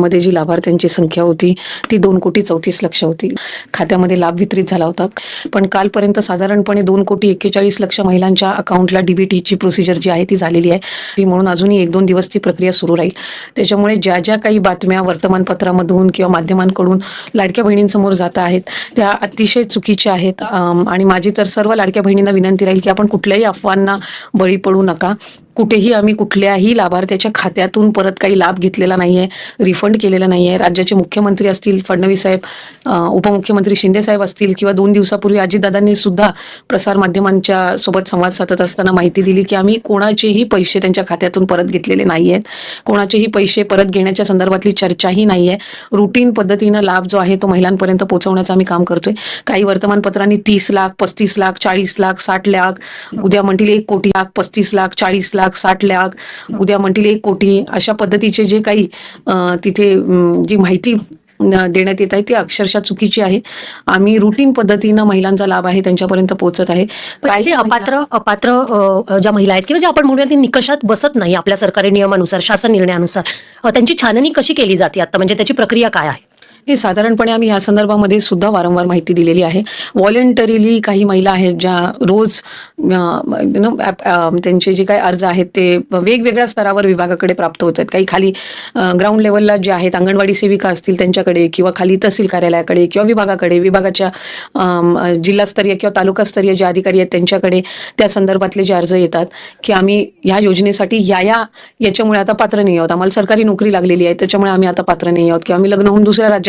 मध्ये जी लाभार्थ्यांची संख्या होती ती दोन कोटी चौतीस लक्ष होती. खात्यामध्ये लाभ वितरित झाला होता. पण कालपर्यंत साधारणपणे दोन कोटी एक्केचाळीस लक्ष महिलांच्या अकाउंटला डीबीटीची प्रोसिजर जी आहे ती झालेली आहे. ती म्हणून अजूनही एक दोन दिवस ती प्रक्रिया सुरू राहील. त्याच्यामुळे ज्या ज्या काही बातम्या वर्तमानपत्रामधून किंवा माध्यमांकडून लाडक्या बहिणींसमोर जात आहेत त्या अतिशय चुकीच्या आहेत. आणि माझी तर सर्व लाडक्या बहिणींना विनंती राहील की आपण कुठल्याही अफवांना बळी पडू नका. कुठेही आम्ही कुठल्याही लाभार्थ्याच्या खात्यातून परत काही लाभ घेतलेला नाही आहे रिफंड केलेला नाही आहे राज्याचे मुख्यमंत्री असतील फडणवीस साहेब उपमुख्यमंत्री शिंदे साहेब असतील किंवा दोन दिवसापूर्वी अजितदादांनी सुद्धा प्रसारमाध्यमांच्या सोबत संवाद साधत असताना माहिती दिली की आम्ही कोणाचेही पैसे त्यांच्या खात्यातून परत घेतलेले नाही आहेत कोणाचेही पैसे परत घेण्याच्या संदर्भातली चर्चाही नाही आहे रुटीन पद्धतीनं लाभ जो आहे तो महिलांपर्यंत पोहोचवण्याचं आम्ही काम करतोय. काही वर्तमानपत्रांनी तीस लाख पस्तीस लाख चाळीस लाख साठ लाख उद्या म्हणतील एक कोटी लाख पस्तीस लाख चाळीस लाख साठ लाख उद्या म्हणतील एक कोटी अशा पद्धतीचे जे काही तिथे जी माहिती देण्यात येत आहे ती अक्षरशः चुकीची आहे. आम्ही रुटीन पद्धतीनं महिलांचा लाभ आहे त्यांच्यापर्यंत पोहोचत आहे. काही अपात्र अपात्र ज्या महिला आहेत किंवा ज्या आपण म्हणूया ती निकषात बसत नाही आपल्या सरकारी नियमानुसार शासन निर्णयानुसार. त्यांची छाननी कशी केली जाते आता? म्हणजे त्याची प्रक्रिया काय आहे? हे साधारणपणे आम्ही या संदर्भामध्ये सुद्धा वारंवार माहिती दिलेली आहे. व्हॉलेंटरीली काही महिला आहेत ज्या रोज त्यांचे जे काही अर्ज आहेत ते वेगवेगळ्या स्तरावर विभागाकडे प्राप्त होत आहेत. काही खाली ग्राउंड लेवलला जे आहेत अंगणवाडी सेविका असतील त्यांच्याकडे किंवा खाली तहसील कार्यालयाकडे किंवा विभागाकडे विभागाच्या जिल्हास्तरीय किंवा तालुकास्तरीय जे अधिकारी आहेत त्यांच्याकडे त्या संदर्भातले जे अर्ज येतात की आम्ही ह्या योजनेसाठी या या याच्यामुळे आता पात्र नाही आहोत. आम्हाला सरकारी नोकरी लागलेली आहे त्याच्यामुळे आम्ही आता पात्र नाही आहोत. किंवा आम्ही लग्न होऊन दुसऱ्या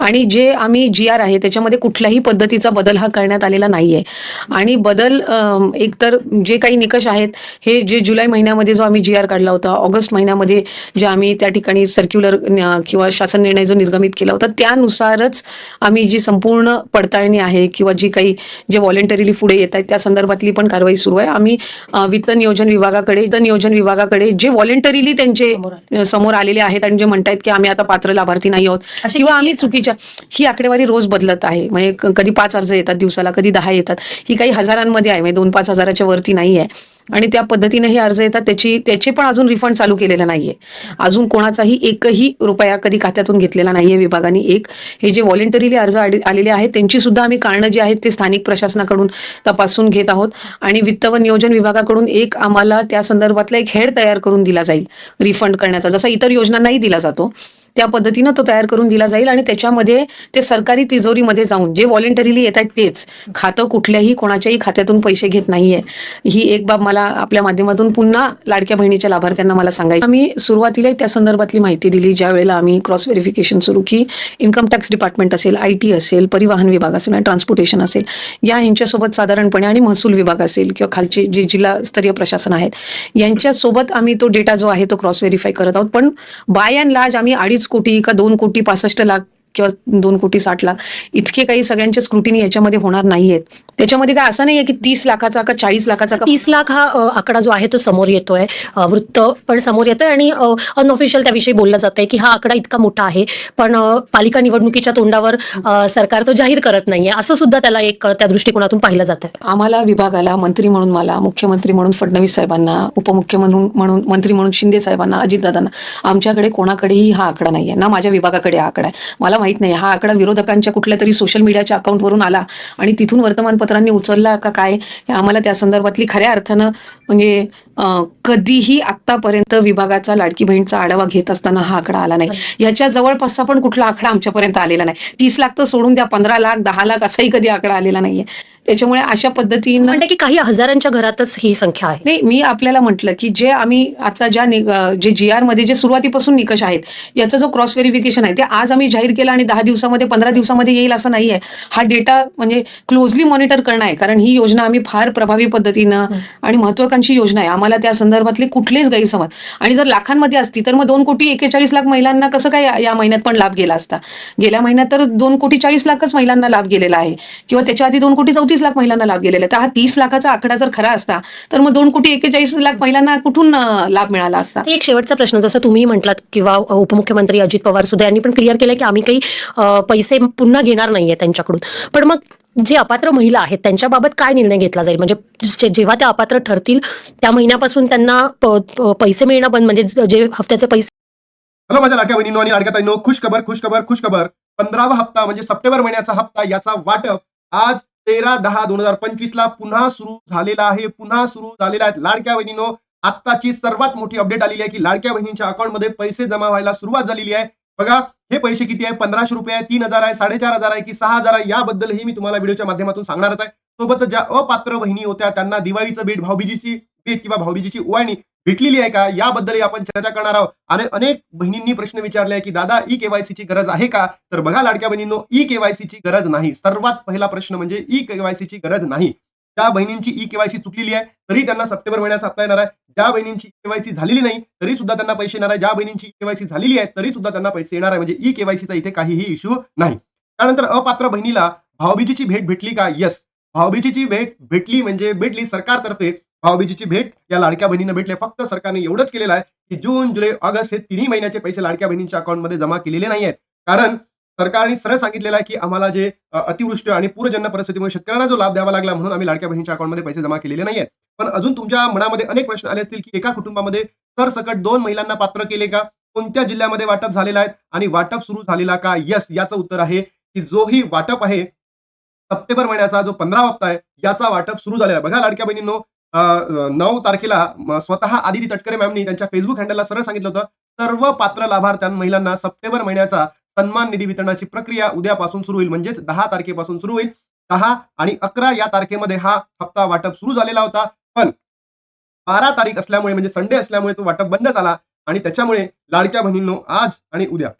आणि जे आम्ही जी आर आहे त्याच्यामध्ये कुठल्याही पद्धतीचा बदल हा करण्यात आलेला नाहीये. आणि बदल एकतर जे काही निकष आहेत हे जे जुलै महिन्यामध्ये जो आम्ही जी आर काढला होता ऑगस्ट महिन्यामध्ये जे आम्ही त्या ठिकाणी सर्क्युलर किंवा शासन निर्णय जो निर्गमित केला होता त्यानुसारच आम्ही जी संपूर्ण पडताळणी आहे किंवा जी काही जे व्हॉलेंटरीली पुढे येत आहेत त्या संदर्भातली पण कारवाई सुरू आहे. आम्ही वित्त नियोजन विभागाकडे वित्त नियोजन विभागाकडे जे व्हॉलेंटरीली त्यांचे समोर आलेले आहेत आणि जे म्हणतायत की आम्ही आता पात्र लाभार्थी नाही आहोत किंवा आम्ही चुकीच्या ही आकडेवारी रोज बदलत आहे. म्हणजे कधी पाच अर्ज येतात दिवसाला कधी दहा येतात. ही काही हजारांमध्ये आहे. म्हणजे दोन पाच हजाराच्या वरती नाही आहे. आणि त्या पद्धतीने हे अर्ज येतात त्याची त्याचे पण अजून रिफंड चालू केलेलं नाहीये. अजून कोणाचाही एकही रुपया कधी खात्यातून घेतलेला नाहीये विभागाने. एक हे जे व्हॉलेंटरीली अर्ज आलेले आहेत त्यांची सुद्धा आम्ही कारणं जी आहेत ते स्थानिक प्रशासनाकडून तपासून घेत आहोत. आणि वित्त व नियोजन विभागाकडून एक आम्हाला त्या संदर्भातला एक हेड तयार करून दिला जाईल रिफंड करण्याचा. जसा इतर योजनांनाही दिला जातो त्या पद्धतीनं तो तयार करून दिला जाईल आणि त्याच्यामध्ये ते सरकारी तिजोरीमध्ये जाऊन जे व्हॉलेंटरीली येत आहेत तेच. खातं कुठल्याही कोणाच्याही खात्यातून पैसे घेत नाहीये. ही एक बाब मला आपल्या माध्यमातून पुन्हा लाडक्या बहिणीच्या लाभार्थ्यांना मला सांगायचं. आम्ही सुरुवातीला त्या संदर्भातली माहिती दिली ज्या वेळेला आम्ही क्रॉस व्हेरिफिकेशन सुरू की इन्कम टॅक्स डिपार्टमेंट असेल आय टी असेल परिवहन विभाग असेल आणि ट्रान्सपोर्टेशन असेल या यांच्यासोबत साधारणपणे आणि महसूल विभाग असेल किंवा खालचे जे जिल्हास्तरीय प्रशासन आहेत यांच्यासोबत आम्ही तो डेटा जो आहे तो क्रॉस व्हेरीफाय करत आहोत. पण बाय अँड लार्ज आम्ही अडीच कोटी का दोन कोटी पासष्ट लाख किंवा दोन कोटी साठ लाख इतके काही सगळ्यांचे स्क्रुटिनी याच्यामध्ये होणार नाहीयेत. त्याच्यामध्ये काय असं नाहीये की तीस लाखाचा का चाळीस लाखाचा का तीस लाख हा आकडा जो आहे तो समोर येतोय. वृत्त पण समोर येतोय आणि अनऑफिशियल त्याविषयी बोललं जातंय की हा आकडा इतका मोठा आहे. पण पालिका निवडणुकीच्या तोंडावर सरकार तो जाहीर करत नाहीये. असं सुद्धा त्याला एक त्या दृष्टिकोनातून पाहिलं जातं आम्हाला विभागाला मंत्री म्हणून मला मुख्यमंत्री म्हणून फडणवीस साहेबांना उपमुख्यमंत्री म्हणून म्हणून मंत्री म्हणून शिंदे साहेबांना अजितदादांना आमच्याकडे कोणाकडेही हा आकडा नाहीये. ना माझ्या विभागाकडे हा आकडा आहे. मला माहीत नाही. हा आकडा विरोधकांच्या कुठल्या तरी सोशल मीडियाच्या अकाउंटवरून आला आणि तिथून वर्तमानपत्रांनी उचलला का काय हे आम्हाला त्या संदर्भातली खऱ्या अर्थानं म्हणजे कधीही आतापर्यंत विभागाचा लाडकी बहीणचा आढावा घेत असताना हा आकडा आला नाही. याच्या जवळपासचा पण कुठला आकडा आमच्यापर्यंत आलेला नाही. तीस लाख तर सोडून द्या पंधरा लाख दहा लाख असाही कधी आकडा आलेला नाहीये. त्याच्यामुळे अशा पद्धतीनं म्हणते की काही हजारांच्या घरातच ही संख्या आहे. नाही मी आपल्याला म्हटलं की जे आम्ही आता ज्या जे जी आरमध्ये जे सुरुवातीपासून निकष आहेत याचा जो क्रॉस व्हेरिफिकेशन आहे ते आज आम्ही जाहीर केला आणि दहा दिवसामध्ये पंधरा दिवसामध्ये येईल असं नाही आहे. हा डेटा म्हणजे क्लोजली मॉनिटर करणं आहे कारण ही योजना आम्ही फार प्रभावी पद्धतीनं आणि महत्वाकांक्षी योजना आहे. आम्हाला त्या संदर्भातले कुठलेच गैरसमज आणि जर लाखांमध्ये असती तर मग दोन कोटी एकेचाळीस लाख महिलांना कसं काय या- या महिन्यात पण लाभ गेला असता? गेल्या महिन्यात तर दोन कोटी चाळीस लाखच महिलांना लाभ गेलेला आहे. किंवा त्याच्या आधी दोन कोटी चौतीस पंचवीस लाख महिलांना लाभ गेलेला आहे. तर हा तीस लाखाचा आकडा जर खरा असता तर मग दोन कोटी एक्केचाळीस लाख महिलांना कुठून लाभ मिळाला असता? ते एक शेवटचा प्रश्न जसं तुम्ही म्हटलात किंवा उपमुख्यमंत्री अजित पवार सुद्धा यांनी पण क्लिअर केलं की आम्ही काही पैसे पुन्हा घेणार नाहीये त्यांच्याकडून. पण मग जे अपात्र महिला आहेत त्यांच्याबाबत काय निर्णय घेतला जाईल? म्हणजे जे- जेव्हा त्या अपात्र ठरतील त्या महिन्यापासून त्यांना पैसे मिळणं बंद म्हणजे ज- जे हफ्त्याचे पैसे हॅलो माझ्या लाडक्या बहिणींनो आणि लाडक्या ताईंनो खुश खबर खुश खबर खुश खबर पंधरावा हप्ता म्हणजे सप्टेंबर महिन्याचा हप्ता याचा वाटप आज तेरा दहा दोन हजार पंचवीस ला पुन्हा सुरू झालेला आहे पुन्हा सुरू झालेला आहे. लाडक्या बहिणीनो आत्ताची सर्वात मोठी अपडेट आलेली आहे की लाडक्या बहिणींच्या अकाउंटमध्ये पैसे जमा व्हायला सुरुवात झालेली आहे. बघा हे पैसे किती आहे? पंधराशे रुपये आहे तीन हजार आहे साडेचार हजार आहे की सहा हजार आहे? याबद्दलही मी तुम्हाला व्हिडिओच्या माध्यमातून सांगणारच आहे. सोबत ज्या अपात्र बहिणी होत्या त्यांना दिवाळीचं भेट भाऊबीजीची भेट किंवा भाऊबीजीची ओवाळणी भेटलेली आहे का? याबद्दलही आपण चर्चा करणार आहोत. आणि अनेक बहिणींनी प्रश्न विचारले आहे की दादा ई केवायसीची गरज आहे का? तर बघा लाडक्या बहिणींनो ई केवायसीची गरज नाही. सर्वात पहिला प्रश्न म्हणजे ई केवायसीची गरज नाही. ज्या बहिणींची ई केवायसी चुकलेली आहे तरी त्यांना सप्टेंबर महिन्यात हप्ता येणार आहे. ज्या बहिणींची केवायसी झालेली नाही तरी सुद्धा त्यांना पैसे येणार आहे. ज्या बहिणींची केवायसी झालेली आहे तरी सुद्धा त्यांना पैसे येणार आहे. म्हणजे ई केवायसीचा इथे काहीही इश्यू नाही. त्यानंतर अपात्र बहिणीला भाऊबीजीची भेट भेटली का? यस भाऊबीजीची भेट भेटली म्हणजे भेटली सरकारतर्फे. भाऊबीजीची भेट या लाडक्या बहिणीनं भेटले. फक्त सरकारने एवढंच केलेलं आहे की जून जुलै ऑगस्ट हे तिन्ही महिन्याचे पैसे लाडक्या बहिणींच्या अकाउंटमध्ये जमा केलेले नाही आहेत कारण सरकारने सरळ सांगितलेलं आहे की आम्हाला जे अतिवृष्टी आणि पूरजन्य परिस्थितीमुळे शेतकऱ्यांना जो लाभ द्यावा लागला म्हणून आम्ही लाडक्या बहिणीच्या अकाउंटमध्ये पैसे जमा केलेले नाही आहेत पण अजून तुमच्या मनामध्ये अनेक प्रश्न आले असतील की एका कुटुंबामध्ये सरसकट दोन महिलांना पात्र केले का? कोणत्या जिल्ह्यामध्ये वाटप झालेलं आहे आणि वाटप सुरू झालेला का? यस याचं उत्तर आहे की जोही वाटप आहे सप्टेंबर महिन्याचा जो पंधरा हप्ता आहे याचा वाटप सुरू झालेला आहे. बघा लाडक्या बहिणींनो नऊ तारखेला स्वतः आदिती तटकरे मॅमनी त्यांच्या फेसबुक हँडलला सरळ सांगितलं होतं सर्व पात्र लाभार्थ्यां महिलांना सप्टेंबर महिन्याचा सन्मान निधी वितरणाची प्रक्रिया उद्यापासून सुरू होईल म्हणजेच दहा तारखेपासून सुरू होईल. दहा आणि अकरा या तारखेमध्ये हा हप्ता वाटप सुरू झालेला होता. पण बारा तारीख असल्यामुळे म्हणजे संडे असल्यामुळे तो वाटप बंद झाला आणि त्याच्यामुळे लाडक्या बहिणींनो आज आणि उद्या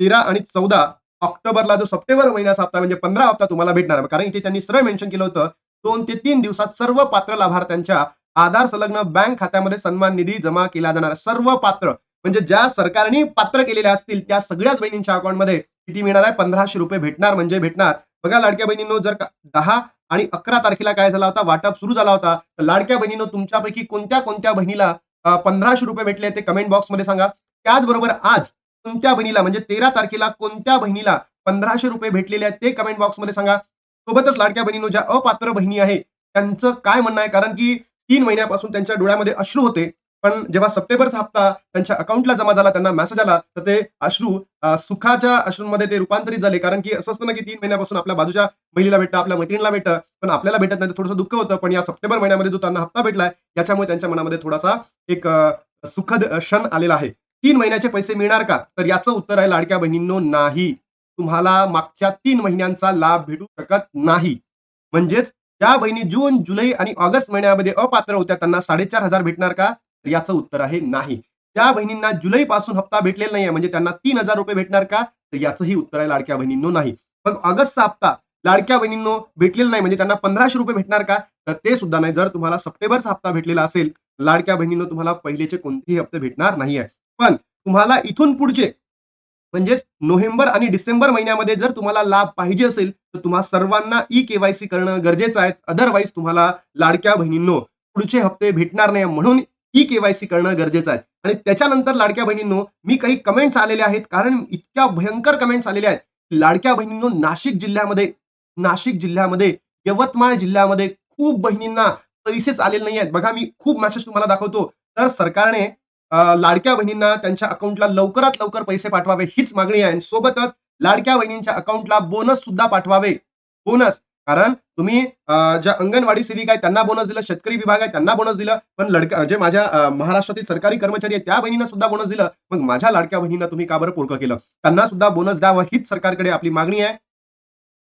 तेरा आणि चौदा ऑक्टोबरला जो सप्टेंबर महिन्याचा हप्ता म्हणजे पंधरा हप्ता तुम्हाला भेटणार कारण इथे त्यांनी सरळ मेन्शन केलं होतं दोन ते तीन दिवसात सर्व पात्र लाभार्थ्यांच्या आधार संलग्न बँक खात्यामध्ये सन्मान निधी जमा केला जाणार. सर्व पात्र म्हणजे ज्या सरकारने पात्र केलेल्या असतील त्या सगळ्याच बहिणींच्या अकाउंटमध्ये किती मिळणार आहे? पंधराशे रुपये भेटणार म्हणजे भेटणार. बघा लाडक्या बहिणींनो जर दहा आणि अकरा तारखेला काय झाला होता? वाटप सुरू झाला होता. तर लाडक्या बहिणींनो तुमच्यापैकी कोणत्या कोणत्या बहिणीला पंधराशे रुपये भेटले ते कमेंट बॉक्समध्ये सांगा. त्याचबरोबर आज कोणत्या बहिणीला म्हणजे तेरा तारखेला कोणत्या बहिणीला पंधराशे रुपये भेटलेले आहेत ते कमेंट बॉक्समध्ये सांगा. सोबतच लाडक्या बहिणीनो ज्या अपात्र बहिणी आहे त्यांचं काय म्हणणं आहे? कारण की तीन महिन्यापासून त्यांच्या डोळ्यामध्ये अश्रू होते. पण जेव्हा सप्टेंबरचा हप्ता त्यांच्या अकाउंटला जमा झाला त्यांना मेसेज आला तर ते अश्रू सुखाच्या अश्रूंमध्ये ते रूपांतरित झाले. कारण की असं असतं ना की तीन महिन्यापासून आपल्या बाजूच्या महिलेला भेटतं आपल्या मैत्रिणीला भेटतं पण आपल्याला भेटत नाही तर थोडंसं दुःख होतं. पण या सप्टेंबर महिन्यामध्ये जो त्यांना हप्ता भेटलाय याच्यामुळे त्यांच्या मनामध्ये थोडासा एक सुखद क्षण आलेला आहे. तीन महिन्याचे पैसे मिळणार का? तर याचं उत्तर आहे लाडक्या बहिणींनो नाही. तुम्हाला मागच्या तीन महिन्यांचा लाभ भेटू शकत नाही. म्हणजेच ज्या बहिणी जून जुलै आणि ऑगस्ट महिन्यामध्ये अपात्र होत्या त्यांना साडेचार हजार भेटणार का? तर याचं उत्तर आहे नाही. ज्या बहिणींना जुलै पासून हप्ता भेटलेला नाही म्हणजे त्यांना तीन हजार रुपये भेटणार का? तर याचंही उत्तर आहे लाडक्या बहिणींनो नाही. मग ऑगस्टचा हप्ता लाडक्या बहिणींनो भेटलेला नाही म्हणजे त्यांना पंधराशे रुपये भेटणार का? तर ते सुद्धा नाही. जर तुम्हाला सप्टेंबरचा हप्ता भेटलेला असेल लाडक्या बहिणींनो तुम्हाला पहिलेचे कोणतेही हप्ते भेटणार नाही आहे पण तुम्हाला इथून पुढचे म्हणजेच नोव्हेंबर आणि डिसेंबर महिन्यामध्ये जर तुम्हाला लाभ पाहिजे असेल तर तुम्हा सर्वांना ई केवायसी करणं गरजेचं आहे. अदरवाईज तुम्हाला लाडक्या बहिणींनो पुढचे हप्ते भेटणार नाही म्हणून ई केवायसी करणं गरजेचं आहे. आणि त्याच्यानंतर लाडक्या बहिणींनो मी काही कमेंट्स आलेले आहेत कारण इतक्या भयंकर कमेंट्स आलेल्या आहेत. लाडक्या बहिणींनो नाशिक जिल्ह्यामध्ये नाशिक जिल्ह्यामध्ये यवतमाळ जिल्ह्यामध्ये खूप बहिणींना पैसेच आलेले नाही आहेत बघा मी खूप मॅसेज तुम्हाला दाखवतो. तर सरकारने लाडक्या बहिणींना त्यांच्या अकाउंटला लवकरात लवकर पैसे पाठवावे हीच मागणी आहे. आणि सोबतच लाडक्या बहिणींच्या अकाउंटला बोनस सुद्धा पाठवावे. बोनस कारण तुम्ही ज्या अंगणवाडी सेविका आहे त्यांना बोनस दिलं शेतकरी विभाग आहे त्यांना बोनस दिलं पण लडक्या जे माझ्या महाराष्ट्रातील सरकारी कर्मचारी आहेत त्या बहिणींना सुद्धा बोनस दिलं मग माझ्या लाडक्या बहिणींना तुम्ही का बरं पोरकं केलं? त्यांना सुद्धा बोनस द्यावं हीच सरकारकडे आपली मागणी आहे.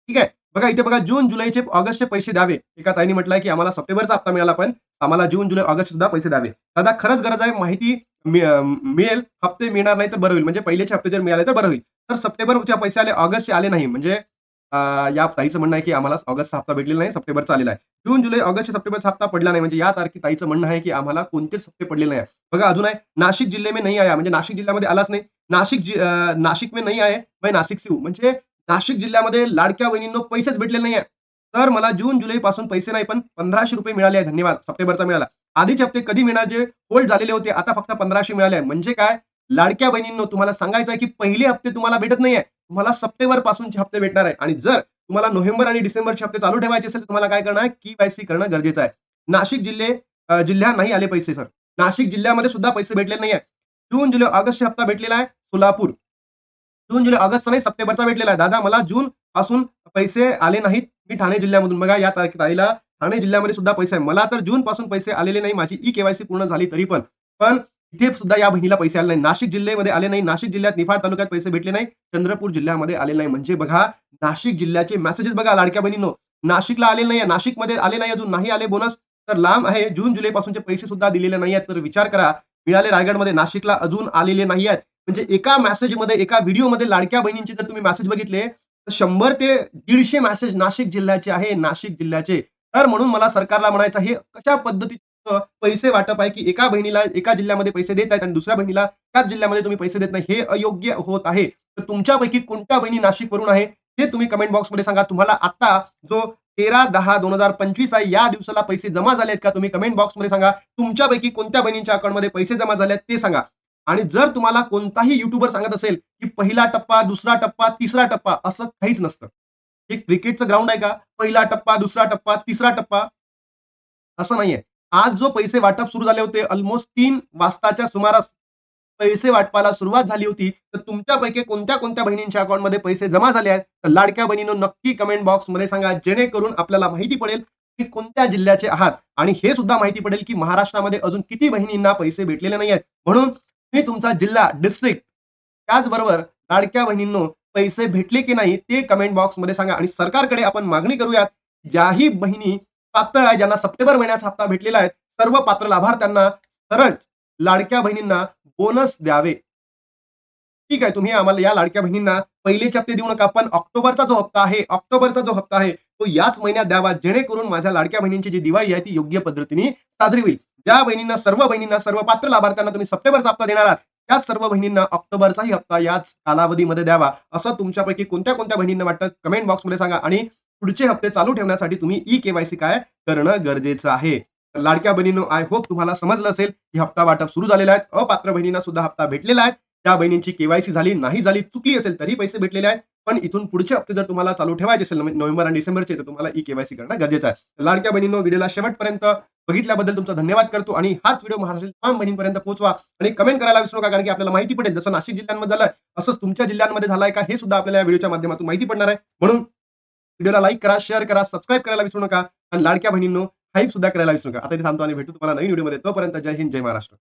ठीक आहे? बघा इथे बघा जून जुलैचे ऑगस्टचे पैसे द्यावे. एका ताईने म्हटलंय की आम्हाला सप्टेंबरचा हप्ता मिळाला पण आम्हाला जून जुलै ऑगस्ट सुद्धा पैसे द्यावे. दादा खरंच गरज आहे माहिती मिळेल हप्ते मिळणार नाही तर बरं होईल. म्हणजे पहिलेचे हप्ते जर मिळाले तर बरं होईल. तर सप्टेंबरचे पैसे आले ऑगस्टचे आले नाही. म्हणजे या ताईचं म्हणणं आहे की आम्हाला ऑगस्टचा हप्ता भेटलेला नाही सप्टेंबरचा आलेला आहे. जून जुलै ऑगस्ट सप्टेंबरचा हप्ता पडला नाही. म्हणजे या तारखे ताईचं म्हणणं आहे की आम्हाला कोणतेच हप्ते पडलेले नाही. बघा अजून आहे नाशिक जिल्हे मे नाही आया. म्हणजे नाशिक जिल्ह्यामध्ये आलाच नाही. नाशिक नाशिक मे नाही आहे. मैं नाशिक से म्हणजे नाशिक जिल्ह्यामध्ये लाडक्या बहिणींनो पैसेच भेटले नाही तर मला जून जुलै पासून पैसे नाही पण पंधराशे रुपये मिळाले आहे धन्यवाद. सप्टेंबरचा मिळाला. आधीचे हप्ते कधी मिळणार जे होल्ड झालेले होते आता फक्त पंधराशे मिळाले आहे म्हणजे काय? लाडक्या बहिणींनो तुम्हाला सांगायचं आहे की पहिले हप्ते तुम्हाला भेटत नाहीये. तुम्हाला सप्टेंबर पासूनचे हप्ते भेटणार आहे आणि जर तुम्हाला नोव्हेंबर आणि डिसेंबरचे हप्ते चालू ठेवायचे असेल तर तुम्हाला काय करणं आहे की करणं गरजेचं आहे. नाशिक जिल्हे जिल्ह्या जिल्ह्यात नाही आले पैसे सर. नाशिक जिल्ह्यामध्ये सुद्धा पैसे भेटले नाही जून जुलै ऑगस्टचे हप्ता भेटलेला आहे सोलापूर. जून जुलै ऑगस्ट नाही सप्टेंबरचा भेटलेला आहे दादा मला जून पासून पैसे आले नाहीत मी ठाणे जिल्ह्यामधून. बघा या तारखे ठाणे जिल्ह्यामध्ये सुद्धा पैसे आहे. मला तर जून पासून पैसे आलेले नाही. माझी ई केवायसी पूर्ण झाली तरी पण. पण इथे सुद्धा या बहिणीला पैसे आले नाही. नाशिक जिल्ह्यामध्ये आले नाही. नाशिक जिल्ह्यात निफाड तालुक्यात पैसे भेटले नाही. चंद्रपूर जिल्ह्यामध्ये आले नाही. म्हणजे बघा नाशिक जिल्ह्याचे मेसेजेस बघा लाडक्या बहिणीनो. नाशिकला आले नाही नाशिकमध्ये आले नाही अजून. नाही आले बोनस तर लांब आहे. जून जुलै पासूनचे पैसे सुद्धा दिलेले नाही आहेत तर विचार करा. मिळाले रायगडमध्ये. नाशिकला अजून आलेले नाही आहेत म्हणजे एका मेसेजमध्ये एका व्हिडिओमध्ये लाडक्या बहिणींचे जर तुम्ही मेसेज बघितले तर शंभर ते दीडशे मेसेज नाशिक जिल्ह्याचे आहे नाशिक जिल्ह्याचे. तर म्हणून मला सरकारला म्हणायचं हे कशा पद्धतीचं पैसे वाटप आहे की एका बहिणीला एका जिल्ह्यामध्ये पैसे देत आहेत आणि दुसऱ्या बहिणीला त्याच जिल्ह्यामध्ये तुम्ही पैसे देत नाही हे अयोग्य होत आहे. तर तुमच्यापैकी कोणत्या बहिणी नाशिकवरून आहे हे तुम्ही कमेंट बॉक्समध्ये सांगा. तुम्हाला आता जो तेरा दहा दोन हजार पंचवीस आहे या दिवसाला पैसे जमा झाले आहेत का? तुम्ही कमेंट बॉक्समध्ये सांगा. तुमच्यापैकी कोणत्या बहिणींच्या अकाउंटमध्ये पैसे जमा झाले आहेत ते सांगा. आणि जर तुम्हाला कोणताही युट्यूबर सांगत असेल की पहिला टप्पा दुसरा टप्पा तिसरा टप्पा असं काहीच नसतं. एक क्रिकेटचं ग्राउंड आहे का? पहिला टप्पा दुसरा टप्पा तिसरा टप्पा असं नाहीये. आज जो पैसे वाटप सुरू झाले होते ऑलमोस्ट तीन वाजताच्या सुमारास पैसे वाटपाला सुरुवात झाली होती तर तुमच्यापैकी कोणत्या कोणत्या बहिणींच्या अकाउंटमध्ये पैसे जमा झाले आहेत? तर लाडक्या बहिणीनं नक्की कमेंट बॉक्समध्ये सांगा जेणेकरून आपल्याला माहिती पडेल की कोणत्या जिल्ह्याचे आहात. आणि हे सुद्धा माहिती पडेल की महाराष्ट्रामध्ये अजून किती बहिणींना पैसे भेटलेले नाही आहेत म्हणून मी तुमचा जिल्हा डिस्ट्रिक्ट त्याचबरोबर लाडक्या बहिणींनो पैसे भेटले की नाही ते कमेंट बॉक्समध्ये सांगा आणि सरकारकडे आपण मागणी करूयात ज्याही बहिणी पात्र आहे ज्यांना सप्टेंबर महिन्याचा हप्ता भेटलेला आहे सर्व पात्र लाभार्थ्यांना सरळ लाडक्या बहिणींना बोनस द्यावे. ठीक आहे तुम्ही आम्हाला या लाडक्या बहिणींना पहिलेचे हप्ते देऊ नका पण ऑक्टोबरचा जो हप्ता आहे ऑक्टोबरचा जो हप्ता आहे तो याच महिन्यात द्यावा जेणेकरून माझ्या लाडक्या बहिणींची जी दिवाळी आहे ती योग्य पद्धतीने साजरी होईल. ज्या बहिणींना सर्व बहिणींना सर्व पात्र लाभार्थ्यांना तुम्ही सप्टेंबरचा हप्ता देणार आहात त्या सर्व बहिणींना ऑक्टोबरचाही हप्ता याच कालावधीमध्ये द्यावा. असं तुमच्यापैकी कोणत्या कोणत्या बहिणींना वाटतं? कमेंट बॉक्समध्ये सांगा आणि पुढचे हप्ते चालू ठेवण्यासाठी तुम्ही ई केवायसी काय करणं गरजेचं आहे. लाडक्या बहिणींनो आय होप तुम्हाला समजलं असेल की हप्ता वाटप सुरू झालेला आहे. अपात्र बहिणींना सुद्धा हप्ता भेटलेला आहे. त्या बहिणींची केवायसी झाली नाही झाली चुकली असेल तरी पैसे भेटलेले आहेत. पण इथून पुढचे हप्ते जर तुम्हाला चालू ठेवायचे असेल नोव्हेंबर आणि डिसेंबरचे तर तुम्हाला ई केवायसी करणं गरजेचं आहे. लाडक्या बहिणींनो व्हिडिओला शेवटपर्यंत बघितल्याबद्दल तुमचा धन्यवाद करतो आणि हाच व्हिडिओ महाराष्ट्रातील तमाम बहिणींपर्यंत पोहोचवा आणि कमेंट करायला विसरू नका कारण की आपल्याला माहिती पडेल जसं नाशिक जिल्ह्यांमध्ये झालं असंच तुमच्या जिल्ह्यांमध्ये झालंय का हे सुद्धा आपल्याला या व्हिडिओच्या माध्यमातून माहिती पडणार आहे. म्हणून व्हिडिओला लाईक करा शेअर करा सबस्क्राईब करायला विसरू नका आणि लाडक्या बहिणींनो हाईप सुद्धा करायला विसरू नका. आता थांबतो आणि भेटू तुम्हाला नवीन व्हिडिओमध्ये. तोपर्यंत जय हिंद जय महाराष्ट्र.